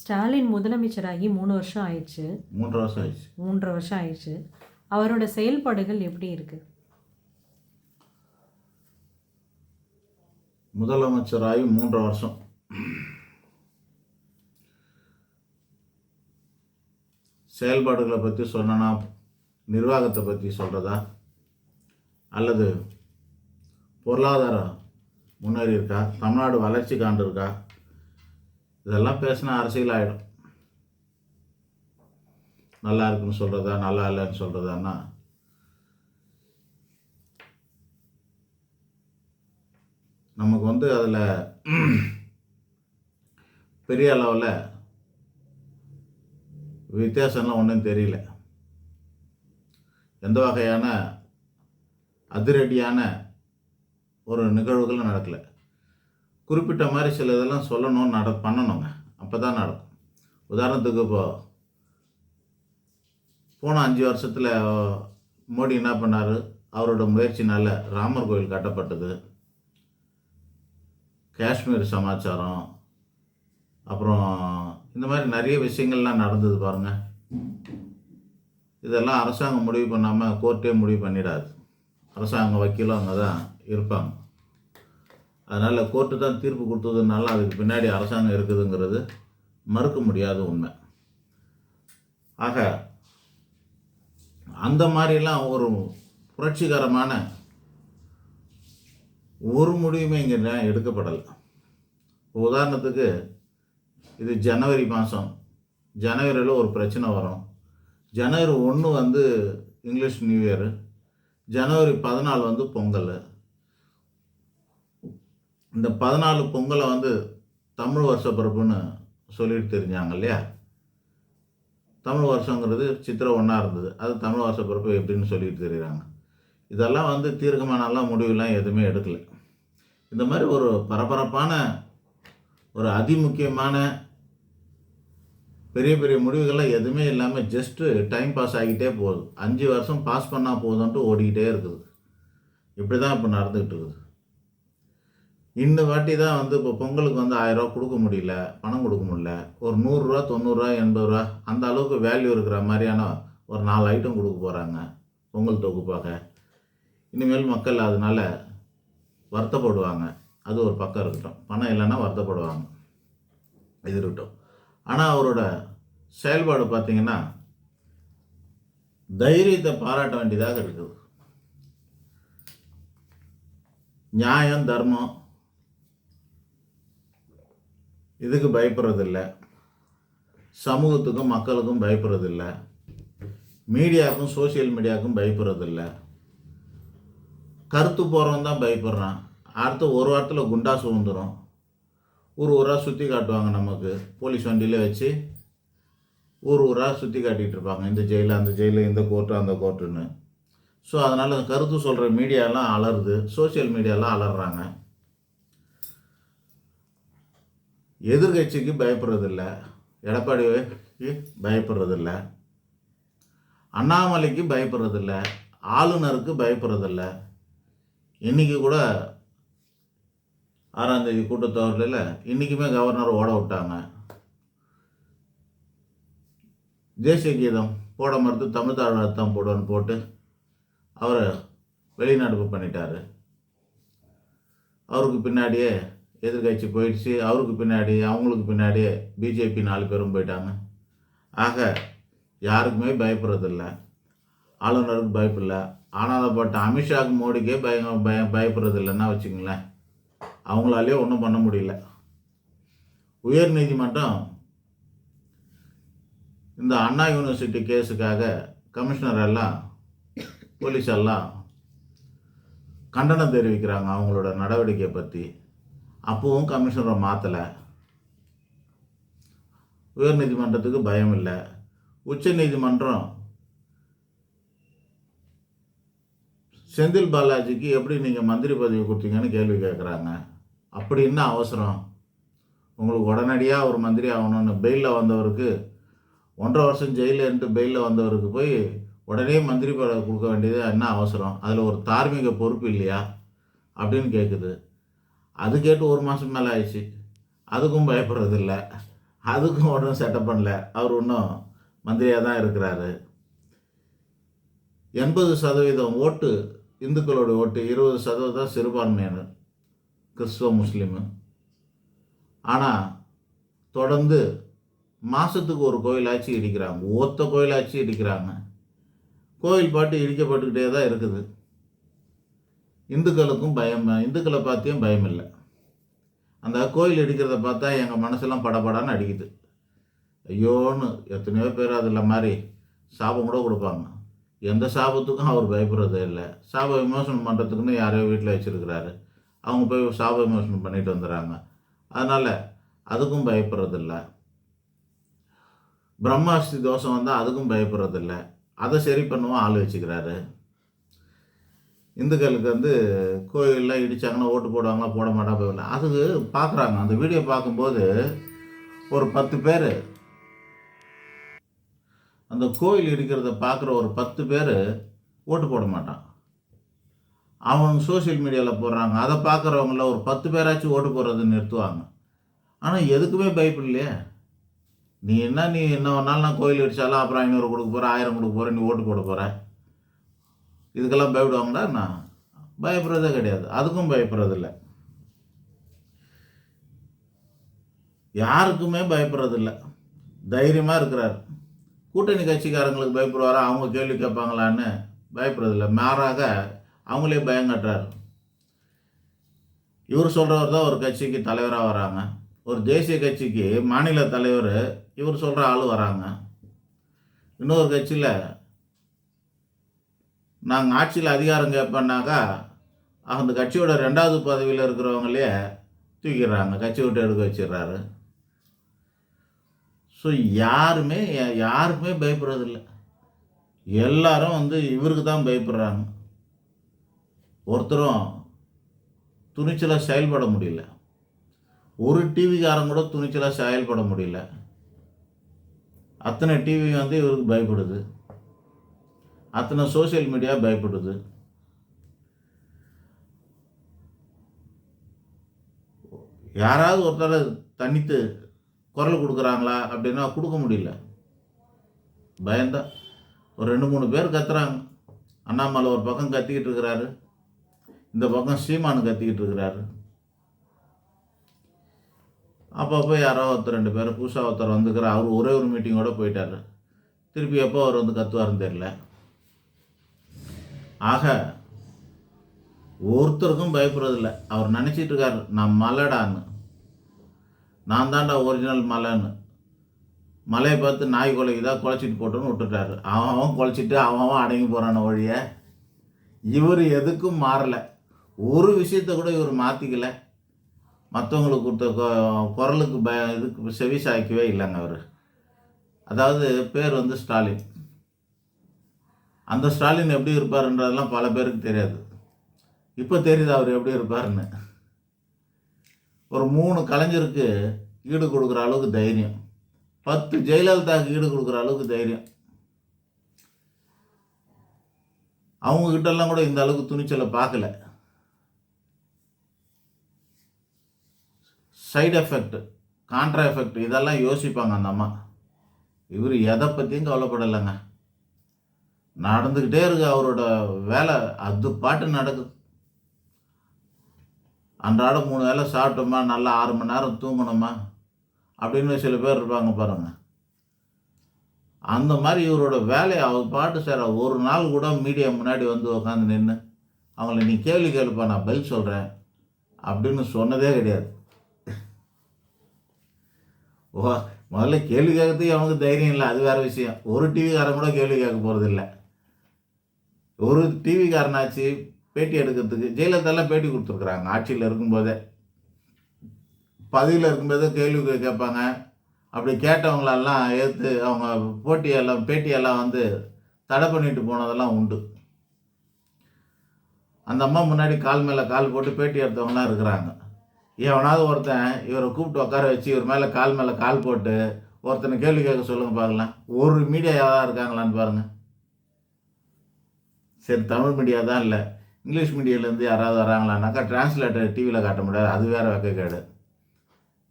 ஸ்டாலின் முதலமைச்சராகி மூணு வருஷம் ஆயிடுச்சு. மூன்று வருஷம் ஆயிடுச்சு. மூன்றரை வருஷம் ஆயிடுச்சு. அவரோட செயல்பாடுகள் எப்படி இருக்கு? முதலமைச்சராகி மூன்று வருஷம். செயல்பாடுகளை பற்றி சொன்னனா நிர்வாகத்தை பற்றி சொல்கிறதா அல்லது பொருளாதாரம் முன்னேறி இருக்கா? தமிழ்நாடு வளர்ச்சி காண்டிருக்கா இதெல்லாம் பேசினா அரசியல் ஆகிடும் நல்லா இருக்குன்னு சொல்கிறதா நல்லா இல்லைன்னு சொல்கிறதான்னா நமக்கு வந்து அதில் பெரிய அளவில் வித்தியாசம்லாம் ஒன்றும் தெரியல. எந்த வகையான அதிரடியான ஒரு நிகழ்வுகளும் நடக்கலை. குறிப்பிட்ட மாதிரி சில இதெல்லாம் சொல்லணும் நட பண்ணணுங்க. அப்போ தான் நடக்கும். உதாரணத்துக்கு இப்போ போன அஞ்சு வருஷத்தில் மோடி என்ன பண்ணார்? அவரோட முயற்சினால் ராமர் கோயில் கட்டப்பட்டது. காஷ்மீர் சமாச்சாரம். அப்புறம் இந்த மாதிரி நிறைய விஷயங்கள்லாம் நடந்தது பாருங்கள் இதெல்லாம் அரசாங்கம் முடிவு பண்ணாமல் கோர்ட்டே முடிவு பண்ணிடாது. அரசாங்க வக்கீலும் அங்கே தான் இருப்பாங்க. அதனால் கோர்ட்டு தான் தீர்ப்பு கொடுத்ததுனால அதுக்கு பின்னாடி அரசாங்கம் இருக்குதுங்கிறது மறுக்க முடியாத உண்மை. ஆக அந்த மாதிரிலாம் ஒரு புரட்சிகரமான ஒரு முடிவுமே இங்கே எடுக்கப்படலை. உதாரணத்துக்கு இது ஜனவரி மாதம் ஜனவரியில் ஒரு பிரச்சனை வரும். ஜனவரி ஒன்று வந்து இங்கிலீஷ் நியூ இயரு. ஜனவரி பதினாலு வந்து பொங்கல். இந்த பதினாலு பொங்கலை வந்து தமிழ் வருஷ பிறப்புன்னு சொல்லிட்டு தெரிஞ்சாங்க இல்லையா? தமிழ் வருஷங்கிறது சித்திரை ஒன்றா இருந்தது. அது தமிழ் வருஷ பிறப்பு எப்படின்னு சொல்லிட்டு தெரியுறாங்க. இதெல்லாம் வந்து தீர்க்கமானலாம் முடிவுலாம் எதுவுமே எடுக்கலை. இந்த மாதிரி ஒரு பரபரப்பான ஒரு அதிமுக்கியமான பெரிய பெரிய முடிவுகள்லாம் எதுவுமே இல்லாமல் ஜஸ்ட்டு டைம் பாஸ் ஆகிட்டே போகுது. அஞ்சு வருஷம் பாஸ் பண்ணால் போதும்ன்ட்டு ஓடிக்கிட்டே இருக்குது. இப்படி தான் இப்போ நடந்துக்கிட்டு இருக்குது. இந்த வாட்டி தான் வந்து இப்போ பொங்கலுக்கு வந்து ஆயிரரூவா கொடுக்க முடியல பணம் கொடுக்க முடியல. ஒரு நூறுரூவா தொண்ணூறுரூவா எண்பது ரூபா அந்த அளவுக்கு வேல்யூ இருக்கிற மாதிரியான ஒரு நாலு ஐட்டம் கொடுக்க போகிறாங்க பொங்கல் தொகுப்பாக. இனிமேல் மக்கள் அதனால் வருத்தப்படுவாங்க. அது ஒரு பக்கம் இருக்கட்டும். பணம் இல்லைன்னா வருத்தப்படுவாங்க. இது இருக்கட்டும். ஆனால் அவரோட செயல்பாடு பார்த்தீங்கன்னா தைரியத்தை பாராட்ட வேண்டியதாக இருக்குது. நியாயம் தர்மம் இதுக்கு பயப்படுறதில்ல. சமூகத்துக்கும் மக்களுக்கும் பயப்படுறதில்ல. மீடியாவுக்கும் சோஷியல் மீடியாவுக்கும் பயப்படுறதில்ல. கருத்து போகிறவன் தான் பயப்படுறான். அடுத்து ஒரு வாரத்தில் குண்டா சுதந்திரம் ஊர் ஊராக சுற்றி காட்டுவாங்க நமக்கு. போலீஸ் வண்டியில் வச்சு ஊர் ஊராக சுற்றி காட்டிகிட்டு இருப்பாங்க. இந்த ஜெயிலில் அந்த ஜெயிலு இந்த கோர்ட்டு அந்த கோர்ட்டுன்னு ஸோ அதனால் கருத்து சொல்கிற மீடியாலாம் அலறுது. சோஷியல் மீடியாலாம் அலறாங்க. எதிர்கட்சிக்கு பயப்படுறதில்ல. எடப்பாடிக்கு பயப்படுறதில்ல. அண்ணாமலைக்கு பயப்படுறதில்ல. ஆளுநருக்கு பயப்படுறதில்ல. இன்றைக்கி கூட ஆறாம் தேதி கூட்டத்தொடரில் இன்றைக்குமே கவர்னர் ஓட விட்டாங்க. தேசிய கீதம் போட மறுத்து தமிழ் தாழ்வாத்தான் போடுன்னு போட்டு அவரை வெளிநடப்பு பண்ணிட்டாரு. அவருக்கு பின்னாடியே எதிர்கட்சி போயிடுச்சு அவருக்கு பின்னாடி அவங்களுக்கு பின்னாடியே பிஜேபி நாலு பேரும் போயிட்டாங்க. ஆக யாருக்குமே பயப்படுறதில்ல. ஆளுநருக்கு பயப்படல ஆனாதப்பட்ட அமித்ஷாக்கு மோடிக்கே பய பய பயப்படுறதில்லைன்னா வச்சுங்களேன் அவங்களாலே ஒன்றும் பண்ண முடியல. உயர் நீதிமன்றம் இந்த அண்ணா யூனிவர்சிட்டி கேஸுக்காக கமிஷனர் எல்லாம் போலீஸ் எல்லாம் கண்டனம் தெரிவிக்கிறாங்க அவங்களோட நடவடிக்கையை பற்றி அப்போவும் கமிஷனரை மாற்றலை உயர்நீதிமன்றத்துக்கு பயம் இல்லை. உச்ச நீதிமன்றம் செந்தில் பாலாஜிக்கு எப்படி நீங்கள் மந்திரி பதவி கொடுத்தீங்கன்னு கேள்வி கேட்குறாங்க அப்படி என்ன அவசரம்? உங்களுக்கு உடனடியாக ஒரு மந்திரி ஆகணும்னு பெயிலில் வந்தவருக்கு ஒன்றரை வருஷம் ஜெயிலில் இருந்து பெயிலில் வந்தவருக்கு போய் உடனே மந்திரி பதவி கொடுக்க வேண்டியது என்ன அவசரம்? அதில் ஒரு தார்மீக பொறுப்பு இல்லையா? அப்படின்னு கேட்குது அது கேட்டு ஒரு மாதம் மேலே ஆயிடுச்சு. அதுக்கும் பயப்படுறதில்ல. அதுக்கும் ஒன்றும் செட்டப் பண்ணல. அவர் இன்னும் மந்திரியாக தான் இருக்கிறாரு. எண்பது சதவீதம் ஓட்டு இந்துக்களோட ஓட்டு இருபது சதவீதம் சிறுபான்மையினர் கிறிஸ்துவ முஸ்லீமு. ஆனால் தொடர்ந்து மாதத்துக்கு ஒரு கோயிலாச்சு இடிக்கிறாங்க. ஒத்த கோயிலாச்சு இடிக்கிறாங்க. கோயில் பாட்டு இடிக்கப்பட்டுக்கிட்டே தான் இருக்குது. இந்துக்களுக்கும் பயம் இந்துக்களை பார்த்தியும் பயம் இல்லை அந்த கோயில் இடிக்கிறத பார்த்தா எங்கள் மனசெல்லாம் படபடான்னு அடிக்குது. ஐயோன்னு எத்தனையோ பேர் அதில் மாதிரி சாபம் கூட கொடுப்பாங்க. எந்த சாபத்துக்கும் அவர் பயப்படுறதே இல்லை. சாப விமோசனம் பண்ணுறதுக்குன்னு யாரையோ வீட்டில் வச்சுருக்கிறாரு. அவங்க போய் சாப விமோசனம் பண்ணிட்டு வந்துடுறாங்க. அதனால் அதுக்கும் பயப்படுறதில்ல. பிரம்மாஸ்தி தோஷம் வந்தால் அதுக்கும் பயப்படுறதில்ல. அதை சரி பண்ணுவோம் ஆள் வச்சுக்கிறாரு. இந்துக்களுக்கு வந்து கோயிலெலாம் இடித்தாங்கன்னா ஓட்டு போடுவாங்களா போட மாட்டா போயிடல அதுக்கு பார்க்குறாங்க அந்த வீடியோ பார்க்கும்போது ஒரு பத்து பேர் அந்த கோயில் இடிக்கிறத பார்க்குற ஒரு பத்து பேர் ஓட்டு போட மாட்டான் அவங்க சோஷியல் மீடியாவில் போடுறாங்க. அதை பார்க்குறவங்கள ஒரு பத்து பேராச்சும் ஓட்டு போடுறதை நிறுத்துவாங்க. ஆனால் எதுக்குமே பயப்படலையே நீ என்ன நீ என்ன வேணாலும் நான் கோயில் இடித்தாலும் அப்புறம் ஐநூறு கொடுக்க போகிறேன் ஆயிரம் கொடுக்க போகிறேன் நீ ஓட்டு போட போகிற இதுக்கெல்லாம் பயப்படுவாங்களா? நான் பயப்படுறதே கிடையாது. அதுக்கும் பயப்படுறதில்ல. யாருக்குமே பயப்படுறதில்ல. தைரியமாக இருக்கிறார். கூட்டணி கட்சிக்காரங்களுக்கு பயப்படுவாரா? அவங்க கேள்வி கேட்பாங்களான்னு பயப்படுறதில்ல. மாறாக அவங்களே பயம் இவர் சொல்கிறவர் தான் ஒரு கட்சிக்கு தலைவராக வராங்க. ஒரு தேசிய கட்சிக்கு மாநில தலைவர் இவர் சொல்கிற ஆள் வராங்க. இன்னொரு கட்சியில் நாங்கள் ஆட்சியில் அதிகாரம் கேட்பேன்னாக்கா அந்த கட்சியோட ரெண்டாவது பதவியில் இருக்கிறவங்களே தூக்கிடுறாங்க. கட்சி விட்டு எடுக்க வச்சிடுறாரு. ஸோ யாருமே யாருமே யாருக்குமே பயப்படுறதில்ல. எல்லாரும் வந்து இவருக்கு தான் பயப்படுறாங்க. ஒருத்தரும் துணிச்சலாக செயல்பட முடியல. ஒரு டிவிக்காரன் கூட துணிச்சலாக செயல்பட முடியல. அத்தனை டிவி வந்து இவருக்கு பயப்படுது. அத்தனை சோஷியல் மீடியா பயப்படுது. யாராவது ஒருத்தர் தனித்து குரல் கொடுக்குறாங்களா அப்படின்னா கொடுக்க முடியல. பயந்தான் ஒரு ரெண்டு மூணு பேர் கத்துறாங்க. அண்ணாமலை ஒரு பக்கம் கத்திக்கிட்டு இருக்கிறாரு. இந்த பக்கம் சீமானு கத்திக்கிட்டு இருக்கிறாரு. அப்பப்போ யாரோ ஒருத்தர் ரெண்டு பேர் புதுசாக ஒருத்தர் வந்துக்கிறார். அவர் ஒரே ஒரு மீட்டிங்கோட போயிட்டாரு. திருப்பி எப்போ அவர் வந்து கத்துவாருன்னு தெரியல. ஆக ஒருத்தருக்கும் பயப்படுறதில்ல. அவர் நினச்சிட்டு இருக்காரு நான் மலைடான்னு. நான் தான்டா ஒரிஜினல் மலைன்னு. மலையை பார்த்து நாய் குலைக்குதா? குலைச்சிட்டு போட்டோன்னு விட்டுட்டாரு. அவன் அவன் குலைச்சிட்டு அவன் அவன் அடங்கி போகிறான வழிய இவர் எதுக்கும் மாறலை. ஒரு விஷயத்தை கூட இவர் மாற்றிக்கல மற்றவங்களுக்கு கொடுத்த குரலுக்கு ப இதுக்கு செவி சாய்க்கவே இல்லைங்க அவர். அதாவது பேர் வந்து ஸ்டாலின். அந்த ஸ்டாலின் எப்படி இருப்பாருன்றதெல்லாம் பல பேருக்கு தெரியாது. இப்போ தெரியுது அவர் எப்படி இருப்பாருன்னு. ஒரு மூணு கலைஞருக்கு ஈடு கொடுக்குற அளவுக்கு தைரியம். பத்து ஜெயலலிதாவுக்கு ஈடு கொடுக்குற அளவுக்கு தைரியம். அவங்க கூட இந்த அளவுக்கு துணிச்சலை பார்க்கல. சைடு எஃபெக்ட் கான்ட்ரா எஃபெக்ட் இதெல்லாம் யோசிப்பாங்க அந்த அம்மா. இவர் எதை பற்றியும் கவலைப்படலைங்க. நடந்துக்கிட்டே இருக்கு அவரோட வேலை. அது பாட்டு நடக்குது. அன்றாடம் மூணு வேலை சாப்பிட்டோமா நல்லா ஆறு மணி நேரம் தூங்கணுமா அப்படின்னு சில பேர் இருப்பாங்க பாருங்க. அந்த மாதிரி இவரோட வேலையை அவர் பாட்டு சார் ஒரு நாள் கூட மீடியா முன்னாடி வந்து உட்காந்து நின்று அவங்கள நீ கேள்வி கேளுப்பா நான் பதில் சொல்கிறேன் அப்படின்னு சொன்னதே கிடையாது. ஓ முதல்ல கேள்வி கேட்கறதுக்கு அவனுக்கு தைரியம் இல்லை அது வேற விஷயம். ஒரு டிவிக்காரன் கூட கேள்வி கேட்க போகிறதில்லை ஒரு டிவிக்காரனாச்சு பேட்டி எடுக்கிறதுக்கு ஜெயலலிதாலாம் பேட்டி கொடுத்துருக்குறாங்க. ஆட்சியில் இருக்கும்போதே. பதவியில் இருக்கும்போதே கேள்வி கே- கேட்பாங்க. அப்படி கேட்டவங்களெல்லாம் ஏற்று அவங்க போட்டியெல்லாம் பேட்டியெல்லாம் வந்து தடை பண்ணிட்டு போனதெல்லாம் உண்டு. அந்த அம்மா முன்னாடி கால் மேலே கால் போட்டு பேட்டி எடுத்தவங்களாம் இருக்கிறாங்க. எவனாவது ஒருத்தன் இவரை கூப்பிட்டு உட்கார வச்சு இவர் மேலே கால் மேலே கால் போட்டு ஒருத்தனை கேள்வி கேட்க சொல்லுங்கள் பார்க்கலாம் ஒரு மீடியா யாராவது இருக்காங்களான்னு பாருங்கள் சரி தமிழ் மீடியா தான் இல்லை. இங்கிலீஷ் மீடியாலேருந்து யாராவது வராங்களான்னாக்கா டிரான்ஸ்லேட்டர் டிவியில் காட்ட முடியாது. அது வேறு வெக்கக்கேடு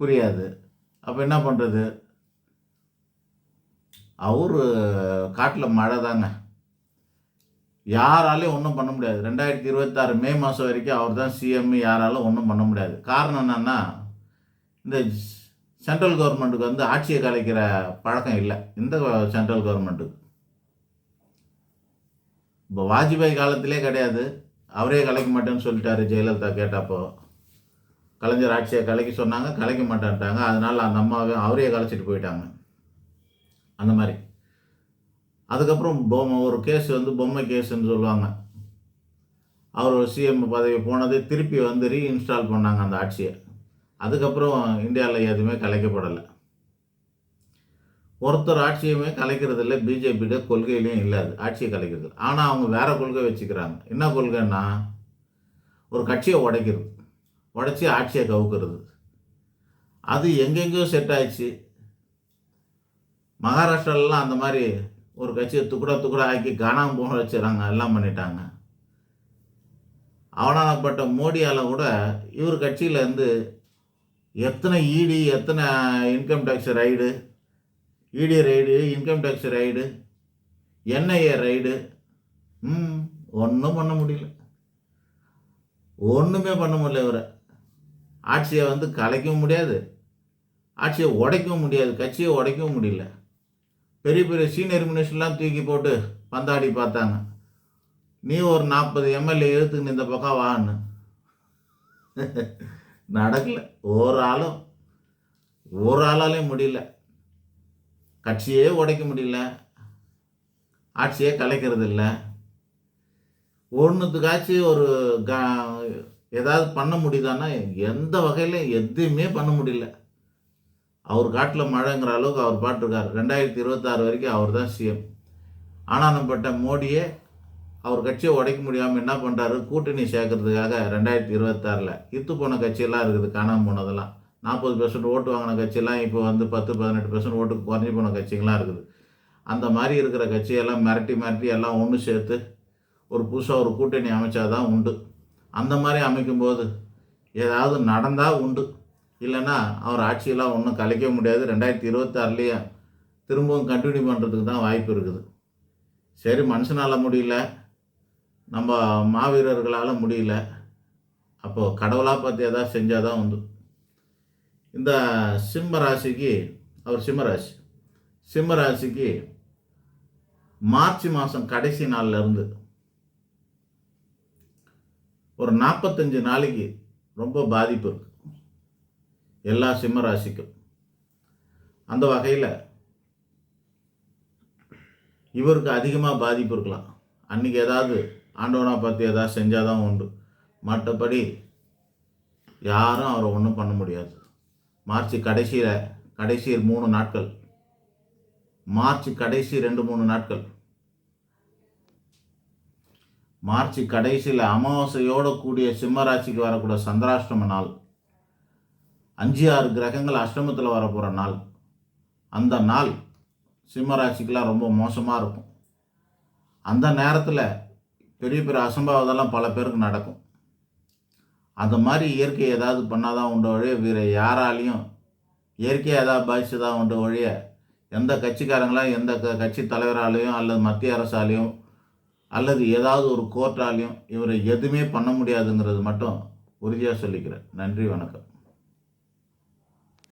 புரியாது. அப்போ என்ன பண்ணுறது அவர் காட்டில் மழை தாங்க. யாராலையும் ஒன்றும் பண்ண முடியாது. ரெண்டாயிரத்தி இருபத்தாறு மே மாதம் வரைக்கும் அவர் தான் சிஎம் யாராலும் ஒன்றும் பண்ண முடியாது. காரணம் என்னென்னா இந்த சென்ட்ரல் கவர்மெண்ட்டுக்கு வந்து ஆட்சியை கலைக்கிற பழக்கம் இல்லை. இந்த சென்ட்ரல் கவர்மெண்ட்டுக்கு இப்போ வாஜ்பாய் காலத்திலே கிடையாது. அவரே கலைக்க மாட்டேன்னு சொல்லிட்டாரு ஜெயலலிதா கேட்டப்போ. கலைஞர் ஆட்சியை கலைக்க சொன்னாங்க கலைக்க மாட்டேன்ட்டாங்க. அதனால் அந்த அம்மாவே அவரே கலைச்சிட்டு போயிட்டாங்க. அந்த மாதிரி. அதுக்கப்புறம் பொம்மை ஒரு கேஸ் வந்து பொம்மை கேஸுன்னு சொல்லுவாங்க. அவர் சிஎம் பதவி போனது திருப்பி வந்து ரீஇன்ஸ்டால் பண்ணாங்க அந்த ஆட்சியை. அதுக்கப்புறம் இந்தியாவில் எதுவுமே கலைக்கப்படலை. ஒருத்தர் ஆட்சியுமே கலைக்கிறது இல்லை பிஜேபியோட கொள்கையிலையும் இல்லாது ஆட்சியை கலைக்கிறது. ஆனால் அவங்க வேறு கொள்கை வச்சுக்கிறாங்க. என்ன கொள்கைன்னா ஒரு கட்சியை உடைக்கிறது. உடைச்சி ஆட்சியை கவுக்கிறது. அது எங்கெங்கேயோ செட் ஆயிடுச்சு. மகாராஷ்டிராலலாம் அந்த மாதிரி ஒரு கட்சியை துக்குடா துக்குடா ஆக்கி காணாமல் போக வச்சுறாங்க. எல்லாம் பண்ணிட்டாங்க. அவனானப்பட்ட மோடியால் கூட இவர் கட்சியிலேருந்து எத்தனை இடி எத்தனை income tax raid ED raid income tax raid NIA raid. ம் ஒன்றும் பண்ண முடியல. ஒன்றுமே பண்ண முடியல இவரை. ஆட்சியை வந்து கலைக்கவும் முடியாது. ஆட்சியை உடைக்கவும் முடியாது. கட்சியை உடைக்கவும் முடியல. பெரிய பெரிய சீனியர் மினிஸ்டர்லாம் தூக்கி போட்டு பந்தாடி பார்த்தாங்க. நீ ஒரு நாற்பது எம்எல்ஏ எழுத்துக்கு இந்த பக்கம் வான்னு. நடக்கல. ஒரு ஆளும் ஒரு ஆளாலையும் முடியல. கட்சியே உடைக்க முடியல. ஆட்சியே கலைக்கிறது இல்லை ஒன்றுத்துக்காச்சும் ஒரு க ஏதாவது பண்ண முடியுதான்னா எந்த வகையில் எதுவுமே பண்ண முடியல. அவர் காட்டில் மழைங்கிற அளவுக்கு அவர் பாட்டுருக்கார். ரெண்டாயிரத்தி இருபத்தாறு வரைக்கும் அவர் தான் சிஎம் ஆனானப்பட்ட மோடியே அவர் கட்சியை உடைக்க முடியாமல் என்ன பண்ணுறாரு கூட்டணி சேர்க்கறதுக்காக ரெண்டாயிரத்தி இருபத்தாறில் இத்து போன கட்சியெல்லாம் இருக்குது. காணாமல் போனதெல்லாம். நாற்பது பெர்சன்ட் ஓட்டு வாங்கின கட்சியெல்லாம் இப்போ வந்து பத்து பதினெட்டு பெர்சன்ட் ஓட்டுக்கு குறைஞ்சி போன கட்சிங்களாம் இருக்குது. அந்த மாதிரி இருக்கிற கட்சியெல்லாம் மிரட்டி மிரட்டி எல்லாம் ஒன்று சேர்த்து ஒரு புதுசாக ஒரு கூட்டணி அமைச்சாதான் உண்டு. அந்த மாதிரி அமைக்கும்போது ஏதாவது நடந்தால் உண்டு. இல்லைன்னா அவர் ஆட்சியெல்லாம் ஒன்றும் கலைக்க முடியாது. ரெண்டாயிரத்தி இருபத்தாறுலேயே திரும்பவும் கண்டினியூ பண்ணுறதுக்கு தான் வாய்ப்பு இருக்குது. சரி மனுஷனால் முடியல. நம்ம மாவீரர்களால் முடியல. அப்போது கடவுளாக பார்த்து எதாவது செஞ்சால் தான் உண்டு. இந்த சிம்ம ராசிக்கு அவர் சிம்மராசி சிம்ம ராசிக்கு மார்ச் மாதம் கடைசி நாள்லேருந்து ஒரு நாற்பத்தஞ்சு நாளைக்கு ரொம்ப பாதிப்பு இருக்கு. எல்லா சிம்ம ராசிக்கும். அந்த வகையில் இவருக்கு அதிகமாக பாதிப்பு இருக்கலாம். அன்றைக்கி ஏதாவது ஆண்டவனா பார்த்து ஏதாவது செஞ்சால் தான் உண்டு. மற்றபடி யாரும் அவரை ஒன்றும் பண்ண முடியாது. மார்ச் கடைசியில் கடைசி மூணு நாட்கள். மார்ச் கடைசி ரெண்டு மூணு நாட்கள். மார்ச் கடைசியில் அமாவாசையோடு கூடிய சிம்மராசிக்கு வரக்கூடிய சந்திராஷ்டம நாள். அஞ்சு ஆறு கிரகங்கள் அஷ்டமத்தில் வரப்போகிற நாள். அந்த நாள் சிம்மராசிக்கெலாம் ரொம்ப மோசமாக இருக்கும். அந்த நேரத்தில் பெரிய பெரிய அசம்பாவதெல்லாம் பல பேருக்கு நடக்கும். அந்த மாதிரி இயற்கை ஏதாவது பண்ணாதான் உண்டு ஒழிய வேறு யாராலையும் இயற்கையாக ஏதாவது பாதிச்சு தான் உண்டு ஒழிய எந்த கட்சிக்காரங்களாம் எந்த க கட்சி தலைவராலையும் அல்லது மத்திய அரசாலையும் அல்லது ஏதாவது ஒரு கோர்ட்டாலையும் இவரை எதுவுமே பண்ண முடியாதுங்கிறது மட்டும் உறுதியாக சொல்லிக்கிறேன். நன்றி வணக்கம்.